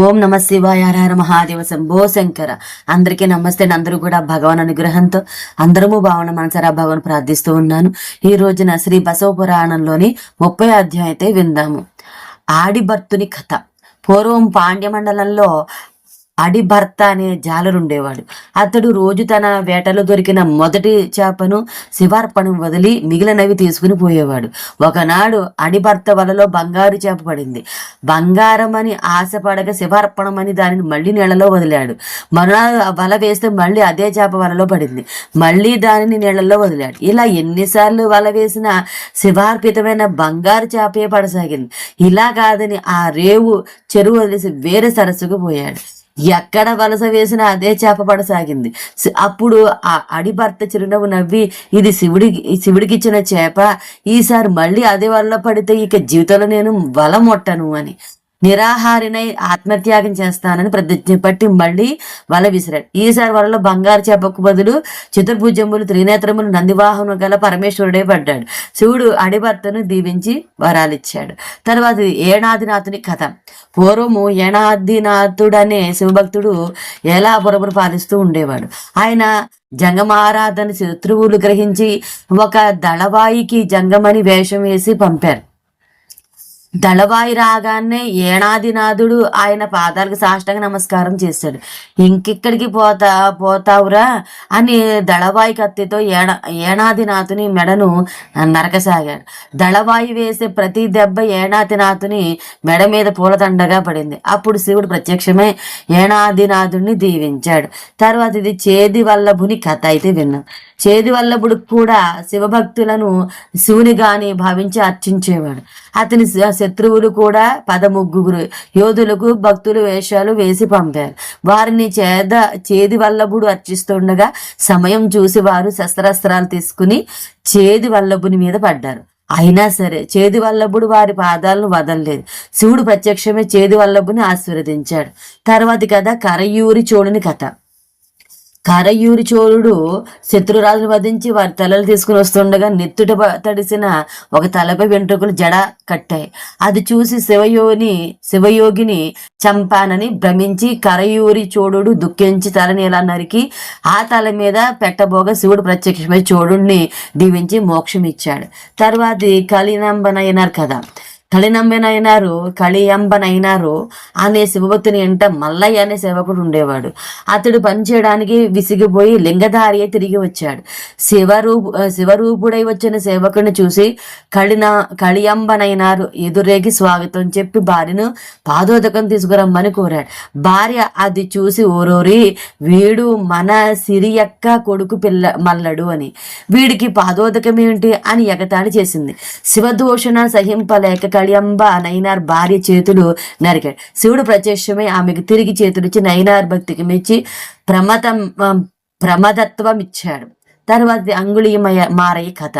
ఓం నమ శివాయ హర మహాదేవ శంభో శంకర. అందరికీ నమస్తే అందరూ కూడా భగవాన్ అనుగ్రహంతో అందరము భావన మనసరా భగవాన్ ప్రార్థిస్తూ ఉన్నాను. ఈ రోజున శ్రీ బసవ పురాణంలోని ముప్పై అధ్యాయం అయితే విందాము. ఆడిభర్తుని కథ. పూర్వం పాండ్య మండలంలో అడిభర్త అనే జాలరుండేవాడు. అతడు రోజు తన వేటలో దొరికిన మొదటి చేపను శివార్పణం వదిలి మిగిలినవి తీసుకుని పోయేవాడు. ఒకనాడు అడిభర్త వలలో బంగారు చేప పడింది. బంగారం అని ఆశపడక శివార్పణం అని దానిని మళ్ళీ నీళ్ళలో వదిలాడు. మరునాడు వల వేస్తే మళ్ళీ అదే చేప వలలో పడింది. మళ్ళీ దానిని నీళ్ళలో వదిలాడు. ఇలా ఎన్నిసార్లు వల వేసినా శివార్పితమైన బంగారు చేపే పడసాగింది. ఇలా కాదని ఆ రేవు చెరువు వదిలేసి వేరే సరస్సుకు పోయాడు. ఎక్కడ వలస వేసినా అదే చేప పడసాగింది. అప్పుడు ఆ అడి భర్త చిరునవ్వు నవ్వి ఇది శివుడికి శివుడికి ఇచ్చిన చేప. ఈసారి మళ్ళీ అదే వలలో పడితే ఇక జీవితంలో నేను వల మొట్టను అని. నిరాహారినై ఆత్మత్యాగం చేస్తానని ప్రతిజ్ఞ పట్టి మళ్ళీ వల విసిరాడు. ఈసారి వలలో బంగారు చేపకు బదులు చతుర్భుజములు త్రినేత్రములు నందివాహనం గల పరమేశ్వరుడే పడ్డాడు. శివుడు అడిభర్తను దీవించి వరాలిచ్చాడు. తర్వాత ఏనాదినాథుని కథ. పూర్వము ఏనాదినాథుడనే శివభక్తుడు ఎలా ఏలాపురమును పాలిస్తూ ఉండేవాడు? ఆయన జంగమారాధన శత్రువులు గ్రహించి ఒక దళవాయికి జంగమని వేషం వేసి పంపారు. దళవాయి రాగానే ఏనాదినాథుడు ఆయన పాదాలకు సాష్టంగా నమస్కారం చేశాడు. ఇంకిక్కడికి పోతా పోతావురా? అని దళవాయి కత్తితో ఏణ ఏనాదినాథుని మెడను నరకసాగాడు. దళవాయి వేసే ప్రతి దెబ్బ ఏనాదినాథుని మెడ మీద పూలదండగా పడింది. అప్పుడు శివుడు ప్రత్యక్షమే ఏనాదినాథుడిని దీవించాడు. తర్వాత ఇది చేది వల్లభుని కథ అయితే విన్నాం. చేది వల్లభుడు కూడా శివభక్తులను శివుని గాని భావించి అర్చించేవాడు. అతని శత్రువులు కూడా పదముగ్గురు యోధులకు భక్తులు వేషాలు వేసి పంపారు. వారిని చేద చేది వల్లభుడు అర్చిస్తుండగా సమయం చూసి వారు శస్త్రాస్త్రాలు తీసుకుని చేది వల్లభుని మీద పడ్డారు. అయినా సరే చేది వల్లభుడు వారి పాదాలను వదలలేదు. శివుడు ప్రత్యక్షమే చేది వల్లభుని ఆశీర్వదించాడు. తర్వాతి కథ కరయూరి చోడుని కథ. కరయూరి చోళుడు శత్రురాజును వధించి వారి తలలు తీసుకుని వస్తుండగా నెత్తుట తడిసిన ఒక తలపై వెంట్రుకలు జడ కట్టాయి. అది చూసి శివయోని శివయోగిని చంపానని భ్రమించి కరయూరి చోడుడు దుఃఖించి తలని ఇలా నరికి ఆ తల మీద పెట్టబోగా శివుడు ప్రత్యక్షమై చోడుణ్ణి దీవించి మోక్షం ఇచ్చాడు తర్వాత కలినంబనైనారు కదా. కలినంబనైనారు కలియంబనైనారు అనే శివభక్తుని ఎంట మల్లయ్య అనే సేవకుడు ఉండేవాడు. అతడు పనిచేయడానికి విసిగిపోయి లింగధారి తిరిగి వచ్చాడు. శివరూపు శివరూపుడై వచ్చిన సేవకుని చూసి కళిన కళియంబనైనారు ఎదురేగి స్వాగతం చెప్పి భార్యను పాదోదకం తీసుకురమ్మని కోరాడు. భార్య అది చూసి ఓరోరి వీడు మన సిరియక్క కొడుకు పిల్ల మల్లడు అని. వీడికి పాదోదకం ఏంటి? అని ఎగతాళి చేసింది. శివదూషణ సహింపలేక కళ్యంబ నైనార్ భార్య చేతులు నరికాడు. శివుడు ప్రత్యక్షమై ఆమెకు తిరిగి చేతులిచ్చి నైనార్ భక్తికి మెచ్చి ప్రమదం ప్రమదత్వం ఇచ్చాడు. తర్వాత అంగుళిమయ మారయ్య కథ.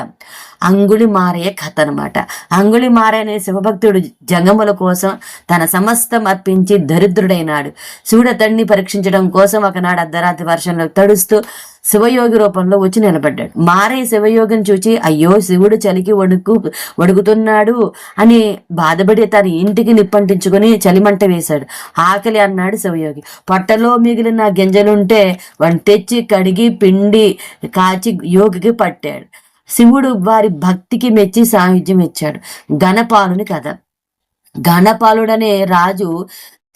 అంగుళి మారయ్య కథ అనమాట అంగుళి మారయ్య శివభక్తుడు జంగముల కోసం తన సమస్తం అర్పించి దరిద్రుడైనాడు. శివుడు అతడిని పరీక్షించడం కోసం ఒకనాడు అర్ధరాత్రి వర్షంలో తడుస్తూ శివయోగి రూపంలో వచ్చి నిలబడ్డాడు. మారే శివయోగిని చూచి అయ్యో శివుడు చలికి వణుకు వణుకుతున్నాడు అని బాధపడి తన ఇంటికి నిప్పంటించుకొని చలిమంట వేశాడు. ఆకలి అన్నాడు శివయోగి. పొట్టలో మిగిలిన గింజలుంటే వాటిని తెచ్చి కడిగి పిండి కాచి యోగికి పట్టాడు. శివుడు వారి భక్తికి మెచ్చి సాహిత్యం ఇచ్చాడు. ఘనపాలుని కథ. ఘనపాలుడనే రాజు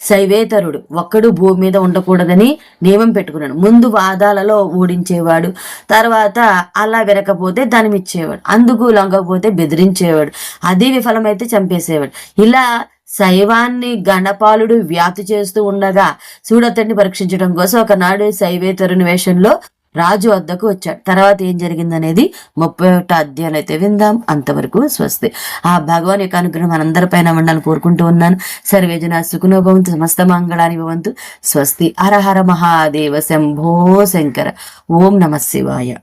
శైవేతరుడు. ఒక్కడు భూమి మీద ఉండకూడదని నియమం పెట్టుకున్నాడు. ముందు వాదాలలో ఓడించేవాడు తర్వాత అలా వినకపోతే దానిమిచ్చేవాడు అందుకు లొంగకపోతే బెదిరించేవాడు అది విఫలమైతే చంపేసేవాడు. ఇలా శైవాన్ని గణపాలుడు వ్యాప్తి చేస్తూ ఉండగా సూడతడిని పరీక్షించడం కోసం ఒకనాడు శైవేతరుని వేషంలో రాజు వద్దకు వచ్చాడు. తర్వాత ఏం జరిగిందనేది ముప్పై ఒకటో అధ్యాయులు అయితే విందాం. అంతవరకు స్వస్తి. ఆ భగవాన్ యొక్క అనుగ్రహం మనందరిపైన ఉండాలని కోరుకుంటూ ఉన్నాను. సర్వేజన సుఖనో భవంతు సమస్త మంగళాని భవంతు. స్వస్తి. హర హర మహాదేవ శంభో శంకర. ఓం నమ శివాయ.